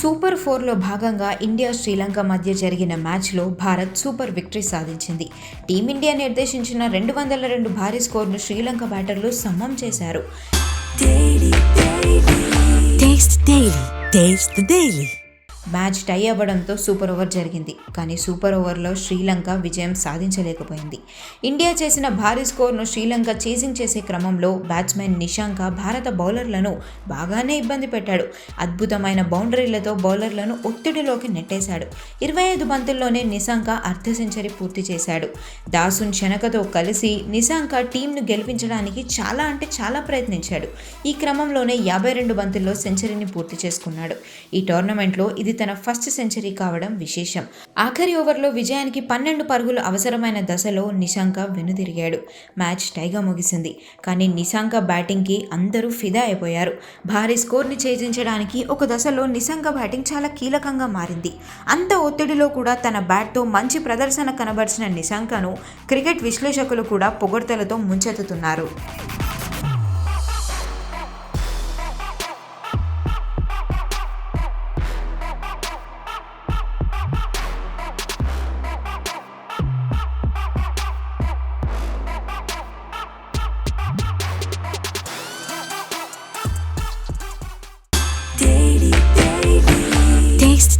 Super ఫోర్లో భాగంగా India Sri Lanka మధ్య జరిగిన మ్యాచ్లో భారత్ సూపర్ విక్టరీ సాధించింది. టీమిండియా నిర్దేశించిన రెండు వందల రెండు భారీ స్కోర్ను శ్రీలంక బ్యాటర్లు సమం చేశారు. మ్యాచ్ టై అవ్వడంతో సూపర్ ఓవర్ జరిగింది. కానీ సూపర్ ఓవర్లో శ్రీలంక విజయం సాధించలేకపోయింది. ఇండియా చేసిన భారీ స్కోర్ను శ్రీలంక చేసింగ్ చేసే క్రమంలో బ్యాట్స్మెన్ నిశాంక భారత బౌలర్లను బాగానే ఇబ్బంది పెట్టాడు. అద్భుతమైన బౌండరీలతో బౌలర్లను ఒత్తిడిలోకి నెట్టేశాడు. ఇరవై ఐదు బంతుల్లోనే నిశాంక అర్ధ సెంచరీ పూర్తి చేశాడు. దాసున్ శనకతో కలిసి నిశాంక టీంను గెలిపించడానికి చాలా అంటే చాలా ప్రయత్నించాడు. ఈ క్రమంలోనే యాభై రెండు బంతుల్లో సెంచరీని పూర్తి చేసుకున్నాడు. ఈ టోర్నమెంట్లో ఇది తన ఫస్ట్ సెంచరీ కావడం విశేషం. ఆఖరి ఓవర్లో విజయానికి పన్నెండు పరుగులు అవసరమైన దశలో నిశాంక వెనుదిరిగాడు. మ్యాచ్ టైగా ముగిసింది. కానీ నిశాంక బ్యాటింగ్కి అందరూ ఫిదా అయిపోయారు. భారీ స్కోర్ని ఛేదించడానికి ఒక దశలో నిశాంక బ్యాటింగ్ చాలా కీలకంగా మారింది. అంత ఒత్తిడిలో కూడా తన బ్యాట్తో మంచి ప్రదర్శన కనబరిచిన నిశాంకను క్రికెట్ విశ్లేషకులు కూడా పొగడ్తలతో ముంచెత్తుతున్నారు.